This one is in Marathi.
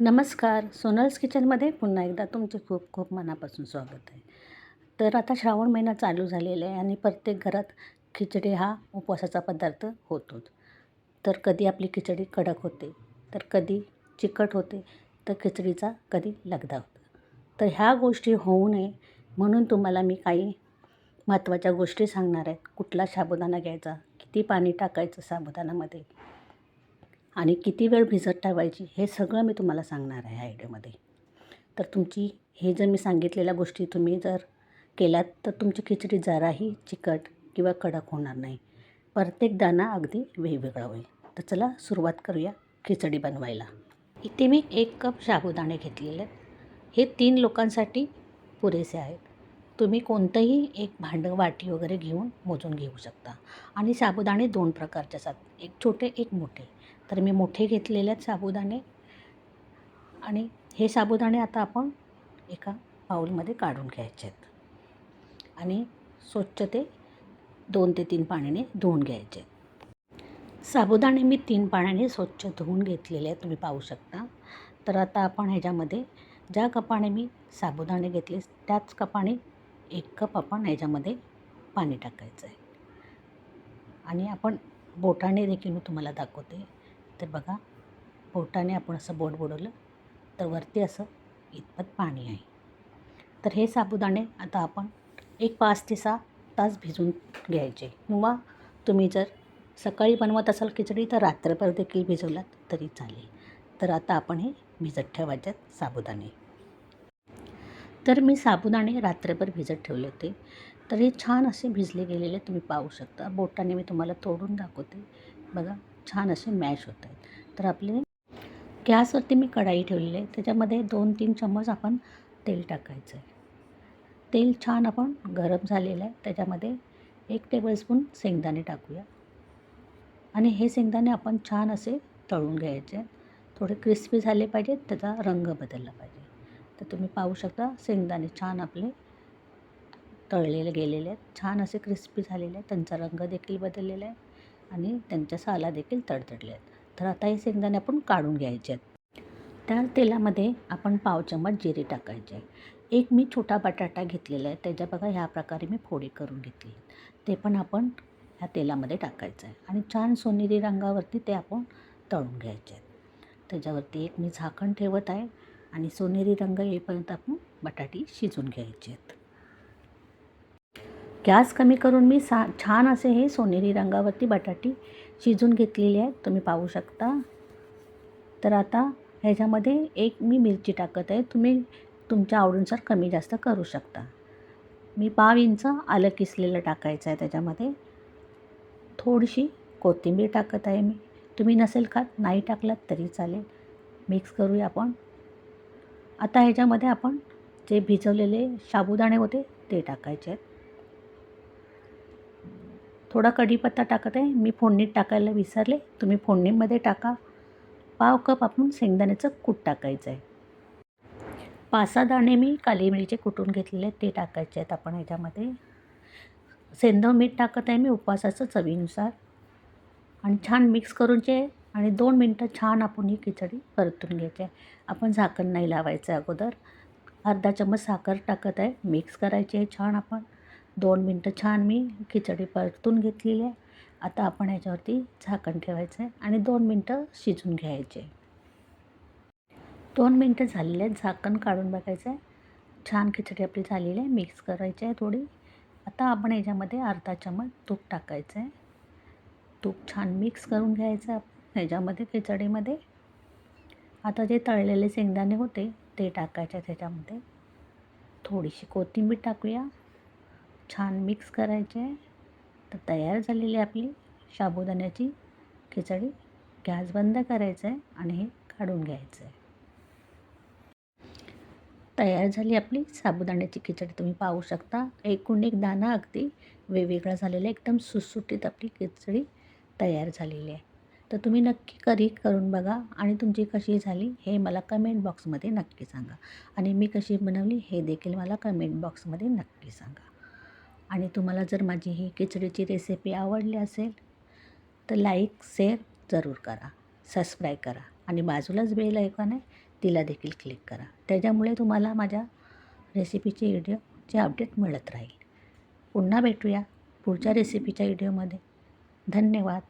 नमस्कार. सोनल्स किचनमध्ये पुन्हा एकदा तुमचे खूप खूप मनापासून स्वागत आहे. तर आता श्रावण महिना चालू झालेला आहे आणि प्रत्येक घरात खिचडी हा उपवासाचा पदार्थ होतोच. तर कधी आपली खिचडी कडक होते तर कधी चिकट होते तर खिचडीचा कधी लगदा होतो. तर ह्या गोष्टी होऊ नये म्हणून तुम्हाला मी काही महत्त्वाच्या गोष्टी सांगणार आहेत कुठला साबुदाणा घ्यायचा किती पाणी टाकायचं साबुदाणामध्ये आणि किती वेळ भिजत ठेवायची हे सगळं मी तुम्हाला सांगणार आहे ह्या आयडियामध्ये तर तुमची हे जर मी सांगितलेल्या गोष्टी तुम्ही जर केल्यात तर तुमची खिचडी जराही चिकट किंवा कडक होणार नाही. प्रत्येक दाणा अगदी वेगवेगळा होईल. तर चला सुरुवात करूया खिचडी बनवायला. इथे मी एक कप साबुदाणे घेतलेले आहेत. हे तीन लोकांसाठी पुरेसे आहेत. तुम्ही कोणतंही एक भांडं वाटी वगैरे घेऊन मोजून घेऊ शकता. आणि साबुदाणे दोन प्रकारचे असतात. एक छोटे एक मोठे. तर मी मोठे घेतलेले आहेत साबुदाणे. आणि हे साबुदाणे आता आपण एका बाऊलमध्ये काढून घ्यायचे आहेत. आणि स्वच्छ ते दोन ते तीन पाण्याने धुवून घ्यायचे. साबुदाणे मी तीन पाण्याने स्वच्छ धुवून घेतलेले आहेत तुम्ही पाहू शकता. तर आता आपण ह्याच्यामध्ये ज्या कपाने मी साबुदाणे घेतले त्याच कपाने एक कप आपण ह्याच्यामध्ये पाणी टाकायचं आहे आणि आपण बोटाने देखील मी तुम्हाला दाखवते. तर बघा बोटाने आपण असं बोट बुडवलं तर वरती असं इतपत पाणी आहे. तर हे साबुदाणे आता आपण एक पाच ते सहा तास भिजून घ्यायचे. किंवा तुम्ही जर सकाळी बनवत असाल खिचडी तर रात्रभर देखील भिजवलात तरी चालेल. तर आता आपण हे भिजत ठेवायचे साबुदाणे. तर मी साबुदाणे रात्रभर भिजत ठेवले होते. तर हे छान असे भिजले गेलेले तुम्ही पाहू शकता. बोटाने मी तुम्हाला तोडून दाखवते. बघा छान असे मॅश होत आहेत. तर आपले गॅसवरती मी कढाई ठेवलेली आहे. त्याच्यामध्ये दोन तीन चम्मच आपण तेल टाकायचं आहे. तेल छान आपण गरम झालेलं आहे. त्याच्यामध्ये एक टेबलस्पून शेंगदाणे टाकूया. आणि हे शेंगदाणे आपण छान असे तळून घ्यायचे थोडे क्रिस्पी झाले पाहिजेत. त्याचा रंग बदलला पाहिजे. तर तुम्ही पाहू शकता शेंगदाणे छान आपले तळलेले गेलेले आहेत. छान असे क्रिस्पी झालेले आहेत. त्यांचा रंग देखील बदललेला आहे. आणि त्यांच्या साला देखील तडतडल्या आहेत. तर आता हे शेंगदाणे आपण काढून घ्यायचे आहेत. त्या तेलामध्ये आपण पाव चम्मच जिरे टाकायचे आहे. एक मी छोटा बटाटा घेतलेला आहे. त्याच्या बघा ह्या प्रकारे मी फोडी करून घेतली ते पण आपण ह्या तेलामध्ये टाकायचं आहे. आणि छान सोनेरी रंगावरती ते आपण तळून घ्यायचे आहेत. त्याच्यावरती एक मी झाकण ठेवत आहे. आणि सोनेरी रंग येईपर्यंत आपण बटाटी शिजून घ्यायचे आहेत. गॅस कमी करून मी सा छान असे हे सोनेरी रंगावरती बटाटी शिजून घेतलेली आहे तुम्ही पाहू शकता. तर आता ह्याच्यामध्ये एक मी मिरची टाकत आहे. तुम्ही तुमच्या आवडीनुसार कमी जास्त करू शकता. मी पाव इंच आलं किसलेलं टाकायचं आहे त्याच्यामध्ये. थोडीशी कोथिंबीर टाकत आहे मी. तुम्ही नसेल खात नाही टाकलात तरी चालेल. मिक्स करूया आपण. आता ह्याच्यामध्ये आपण जे भिजवलेले साबुदाणे होते ते टाकायचे आहेत. थोडा कढीपत्ता टाकत आहे. मी फोडणीत टाकायला विसरले. तुम्ही फोडणीमध्ये टाका. पाव कप आपण शेंगदाण्याचं कूट टाकायचं आहे. पाच सहा दाणे मी काली मिरीचे कुटून घेतलेले आहेत. ते टाकायचे आहेत आपण ह्याच्यामध्ये सेंधव मीठ टाकत आहे मी उपवासाचं चवीनुसार. आणि छान मिक्स करूनचे आणि दोन मिनटं छान आपण ही खिचडी परतून घ्यायची आहे. आपण झाकण नाही लावायचं अगोदर. अर्धा चम्मच साखर टाकत आहे. मिक्स करायची आहे छान आपण. दोन मिनटं छान मी खिचडी परतून घेतलेली आहे. आता आपण ह्याच्यावरती झाकण ठेवायचं आहे आणि दोन मिनटं शिजून घ्यायचे. दोन मिनटं झालेले आहेत झाकण काढून बघायचं आहे छान खिचडी आपली झालेली आहे मिक्स करायची आहे थोडी. आता आपण ह्याच्यामध्ये अर्धा चम्मच तूप टाकायचं आहे तूप छान मिक्स करून घ्यायचं आहे ह्याच्यामध्ये खिचडीमध्ये. आता जे तळलेले शेंगदाणे होते ते टाकायचे त्याच्यामध्ये थोडीशी कोथिंबीर टाकूया. छान मिक्स करायचे आहे. तर तयार झालेली आपली साबुदाण्याची खिचडी गॅस बंद करायचं आहे आणि हे काढून घ्यायचं आहे. तयार झाली आपली साबुदाण्याची खिचडी. तुम्ही पाहू शकता एकूण एक दाणा अगदी वेगवेगळा झालेला एकदम सुटसुटीत आपली खिचडी तयार झालेली आहे. तर तुम्ही नक्की करी करून बघा आणि तुमची कशी झाली हे मला कमेंट बॉक्समध्ये नक्की सांगा. आणि मी कशी बनवली हे देखील मला कमेंट बॉक्समध्ये नक्की सांगा. आणि तुम्हाला जर माझी ही खिचडीची रेसिपी आवडली असेल तर लाईक शेअर जरूर करा सबस्क्राईब करा आणि बाजूलाच बेल ऐकॉन आहे तिला देखील क्लिक करा. त्याच्यामुळे तुम्हाला माझ्या रेसिपीचे व्हिडिओचे अपडेट मिळत राहील. पुन्हा भेटूया पुढच्या रेसिपीच्या व्हिडिओमध्ये धन्यवाद.